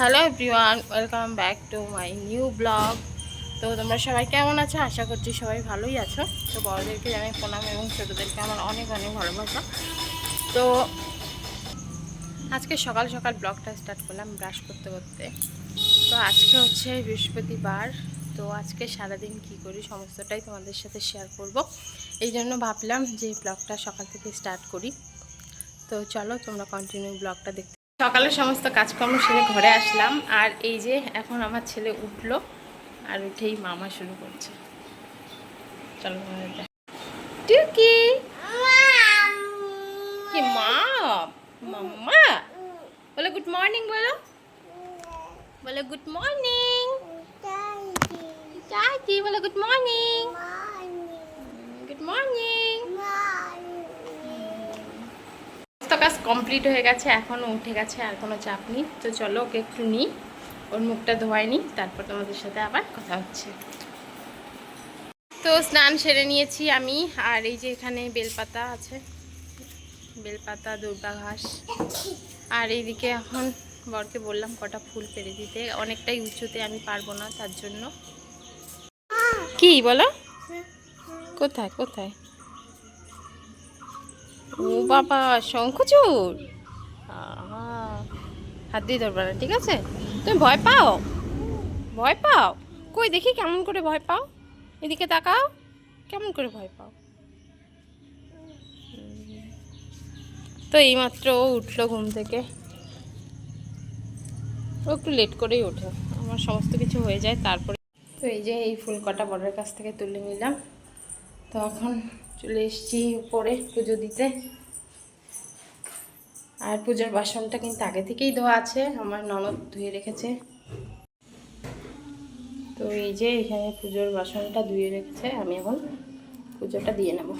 Hello everyone welcome back to my new blog তো তোমরা সবাই কেমন আছো? আশা করছি সবাই ভালোই আছো। তো বড়দেরকে জানাই প্রণাম এবং ছোটোদেরকে আমার অনেক অনেক ভালোবাসা। তো আজকে সকাল সকাল ব্লগটা স্টার্ট করলাম ব্রাশ করতে করতে। তো আজকে হচ্ছে বৃহস্পতিবার। তো আজকে সারাদিন কি করি সমস্তটাই তোমাদের সাথে শেয়ার করব। এই জন্য ভাবলাম যে ব্লগটা সকাল থেকে স্টার্ট করি। তো চলো তোমরা কন্টিনিউ ব্লগটা দেখতে সকালে সমস্ত কাজকর্ম সেরে ঘরে আসলাম আর এই যে এখন আমার ছেলে উঠল আর উঠেই মামা শুরু করছে। চলো টুকি কি মা? মাম্মা? বলে গুড মর্নিং বলো। বলে গুড মর্নিং। দাদি বলে গুড মর্নিং। Good morning. কাজ কমপ্লিট হয়ে গেছে, এখনও উঠে গেছে, আর কোনো চাপ নেই। তো চলো ওকে একটু নিই, ওর মুখটা ধোয়াই নিই, তারপর তোমাদের সাথে আবার কথা হচ্ছে। তো স্নান সেরে নিয়েছি আমি, আর এই যে এখানে বেলপাতা আছে, বেলপাতা দুর্বা ঘাস আর এইদিকে এখন বরকে বললাম কটা ফুল পেরে দিতে, অনেকটাই উঁচুতে আমি পারব না তার জন্য। কি বলো? কোথায় কোথায়? ও বাবা শঙ্খচূড় হাত দিয়ে ধরবে না, ঠিক আছে? তুমি ভয় পাও? ভয় পাও? কই, দেখি কেমন করে ভয় পাও? এদিকে তাকাও, কেমন করে ভয় পাও? তো এইমাত্র ও উঠল ঘুম থেকে। ও একটু লেট করেই ওঠে। আমার সমস্ত কিছু হয়ে যায়, তারপরে তো এই যে এই ফুল কটা বড়ের কাছ থেকে তুলে নিলাম। তো এখন চলে এসেছি উপরে পুজো দিতে। আর পুজোর বাসনটা কিন্তু আগে থেকেই ধোয়া আছে, আমার ননদ ধুয়ে রেখেছে। তো এই যে এখানে পুজোর বাসনটা ধুয়ে রেখেছে, আমি এখন পুজোটা দিয়ে নেব।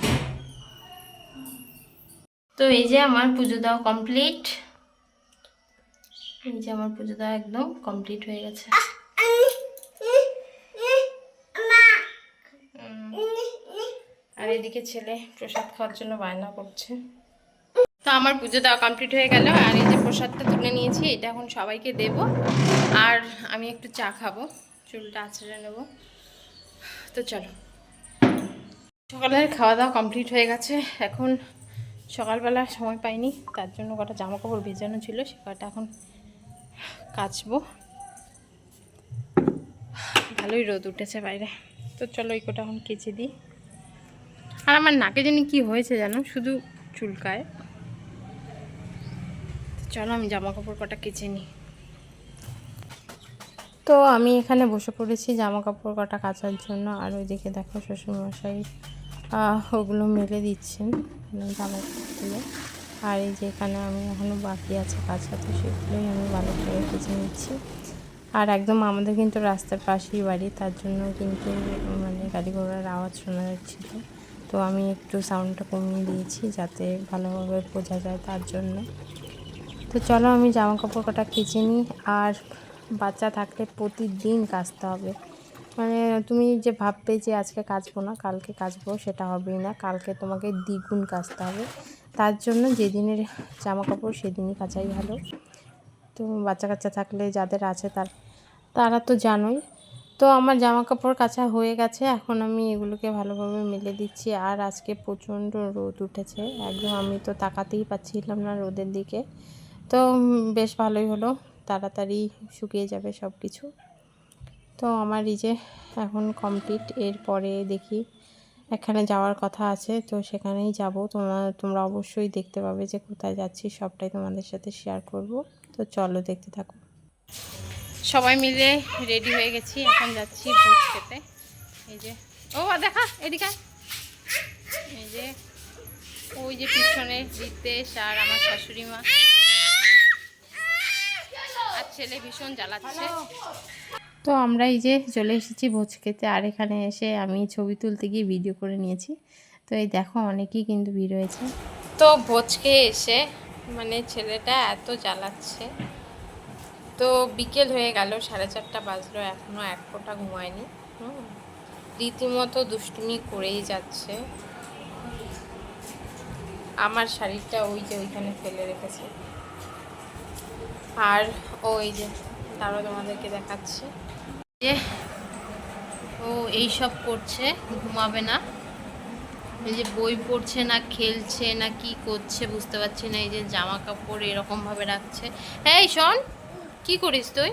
তো এই যে আমার পুজো দেওয়া কমপ্লিট এই যে আমার পুজো দেওয়া একদম কমপ্লিট হয়ে গেছে। আর এদিকে ছেলে প্রসাদ খাওয়ার জন্য বায়না করছে। তো আমার পুজো দেওয়া কমপ্লিট হয়ে গেল, আর এই যে প্রসাদটা তুলে নিয়েছি, এটা এখন সবাইকে দেব। আর আমি একটু চা খাব, চুলটা আছড়ে নেব। তো চলো। সকালের খাওয়া দাওয়া কমপ্লিট হয়ে গেছে, এখন সকালবেলা সময় পাইনি, তার জন্য কটা জামা কাপড় ভেজানো ছিল, সে কটা এখন কাচবো। ভালোই রোদ উঠেছে বাইরে। তো চলো এই কটা এখন কেচে দিই। আর আমার নাকে জানি কি হয়েছে জানো? শুধু চুলকায়। চলো আমি জামা কাপড় কটা কেচে নিই। তো আমি এখানে বসে পড়েছি জামা কাপড় কটা কাচার জন্য, আর ওইদিকে দেখো শ্বশুরমশাই ওগুলো মেলে দিচ্ছেন জামা কাপড়গুলো আর এই যে এখানে আমি এখনও বাকি আছে কাছা তো সেগুলোই আমি ভালো করে কেচে নিচ্ছি। আর একদম আমাদের কিন্তু রাস্তার পাশেই বাড়ি, তার জন্য কিন্তু মানে গাড়ি ঘোড়ার আওয়াজ শোনা যাচ্ছিল। তো আমি একটু সাউন্ডটা কমিয়ে দিয়েছি যাতে ভালোভাবে বোঝা যায় তার জন্য। তো চলো আমি জামা কাপড় কটা কেচে নিই আর বাচ্চা থাকলে প্রতিদিন কাচতে হবে। মানে তুমি যে ভাববে যে আজকে কাচবো না, কালকে কাচবো সেটা হবেই না। কালকে তোমাকে দ্বিগুণ কাচতে হবে। তার জন্য যেদিনের জামা কাপড় সেদিনই কাচাই ভালো। তো বাচ্চা কাচ্চা থাকলে যাদের আছে তার, তারা তো জানোই তো আমার জামা কাপড় কাচা হয়ে গেছে, এখন আমি এগুলোকে ভালোভাবে মেলে দিচ্ছি। আর আজকে প্রচণ্ড রোদ উঠেছে, একদম আমি তো তাকাতেই পাচ্ছিলাম না রোদের দিকে। তো বেশ ভালোই হলো, তাড়াতাড়ি শুকিয়ে যাবে সব কিছু তো আমার এই যে এখন কমপ্লিট এরপরে দেখি এখানে যাওয়ার কথা আছে, তো সেখানেই যাব। তোমরা তোমরা অবশ্যই দেখতে পাবে যে কোথায় যাচ্ছি, সবটাই তোমাদের সাথে শেয়ার করব। তো চলো দেখতে থাকো। সবাই মিলে রেডি হয়ে গেছি, এখন যাচ্ছি ভোজ খেতে। এই যে, ও দেখা, এদিকে এই যে, ওই যে পিছনে রিতেশ আর আমার শাশুড়ি মা। আর ছেলে ভীষণ জ্বালাচ্ছে। তো আমরা এই যে চলে এসেছি ভোজ খেতে, আর এখানে এসে আমি ছবি তুলতে গিয়ে ভিডিও করে নিয়েছি। তো এই দেখো, অনেকেই কিন্তু ভিড় হয়েছে তো ভোজকে এসে মানে ছেলেটা এত জ্বালাচ্ছে। তো বিকেল হয়ে গেল, সাড়ে চারটা বাজলো এখনও এক ফোঁটা ঘুমায়নি। হুম, রীতিমতো দুষ্টুমি করেই যাচ্ছে। আমার শাড়িটা ওই যে ওইখানে ফেলে রেখেছে। আর ওই যে তারও তোমাদেরকে দেখাচ্ছে। যে ও এই সব করছে, ঘুমাবে না। এই যে বই পড়ছে না, খেলছে না, কি করছে বুঝতে পারছি না। এই যে জামা কাপড় এরকম ভাবে রাখছে। হ্যাঁ শোন কি করিস তুই?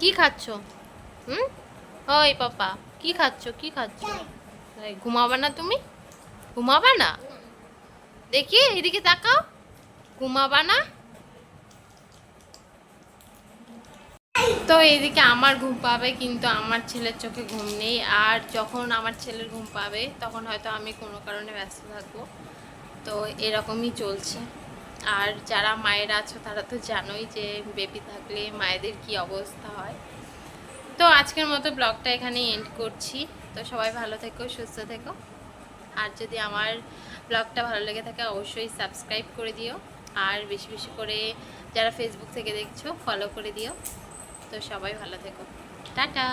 কি খাচ্ছ? হুম? ওই পাপা কি খাচ্ছ? কি খাচ্ছ? ঘুমাবে না তুমি? ঘুমাবে না? দেখি এদিকে তাকাও। ঘুমাবা না? তো এইদিকে আমার ঘুম পাবে কিন্তু আমার ছেলের চোখে ঘুম নেই। আর যখন আমার ছেলের ঘুম পাবে তখন হয়তো আমি কোনো কারণে ব্যস্ত থাকব। তো এরকমই চলছে। আর যারা মায়েরা আছো, তারা তো জানোই যে বেবি থাকলে মায়েদের কি অবস্থা হয়। তো আজকের মতো ব্লগটা এখানে এন্ড করছি। তো সবাই ভালো থেকো, সুস্থ থেকো। আর যদি আমার ব্লগটা ভালো লেগে থাকে, অবশ্যই সাবস্ক্রাইব করে দিও। আর বেশি বেশি করে যারা ফেসবুক থেকে দেখছ ফলো করে দিও। তো সবাই ভালো থেকো। টাটা!